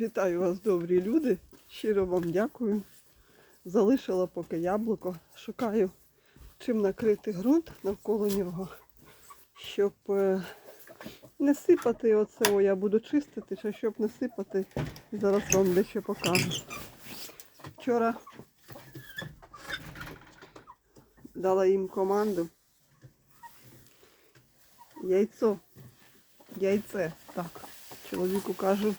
Вітаю вас, добрі люди. Щиро вам дякую. Залишила поки яблуко. Шукаю чим накрити ґрунт навколо нього, щоб е, не сипати оце, о, я буду чистити, що щоб не сипати, зараз вам дещо покажу. Вчора дала їм команду. Яйцо. Яйце. Так. Чоловіку кажу,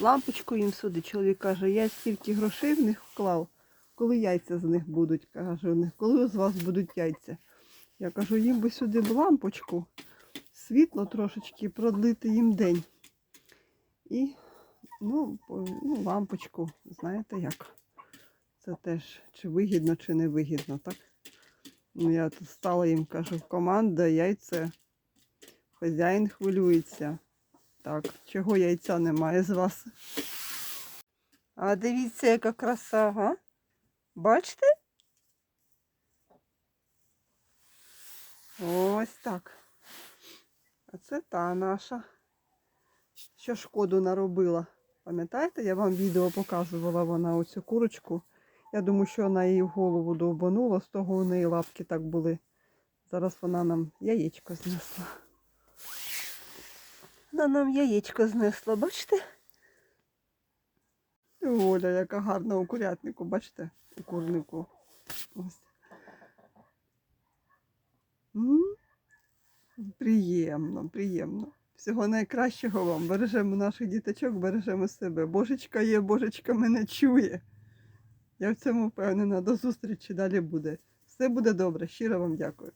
лампочку їм сюди. Чоловік каже, я стільки грошей в них вклав, коли яйця з них будуть. Кажу, «Не коли з вас будуть яйця. Я кажу, їм би сюди б лампочку, світло трошечки продлити їм день. І ну, ну, лампочку, знаєте як. Це теж чи вигідно, чи не вигідно, так? Ну, я тут стала їм, кажу, команда, яйце. Хазяїн хвилюється. Так, чого яйця немає з вас? А дивіться, яка краса, га? Бачите? Ось так. А це та наша, що шкоду наробила. Пам'ятаєте, я вам відео показувала вона оцю курочку. Я думаю, що вона її в голову довбанула, з того у неї лапки так були. Зараз вона нам яєчко знесла. Вона нам яєчко знесла, бачите? Оля, яка гарна у курятнику, бачите? У курнику. Приємно, приємно. Всього найкращого вам. Бережемо наших діточок, бережемо себе. Божечка є, божечка мене чує. Я в цьому впевнена. До зустрічі далі буде. Все буде добре. Щиро вам дякую.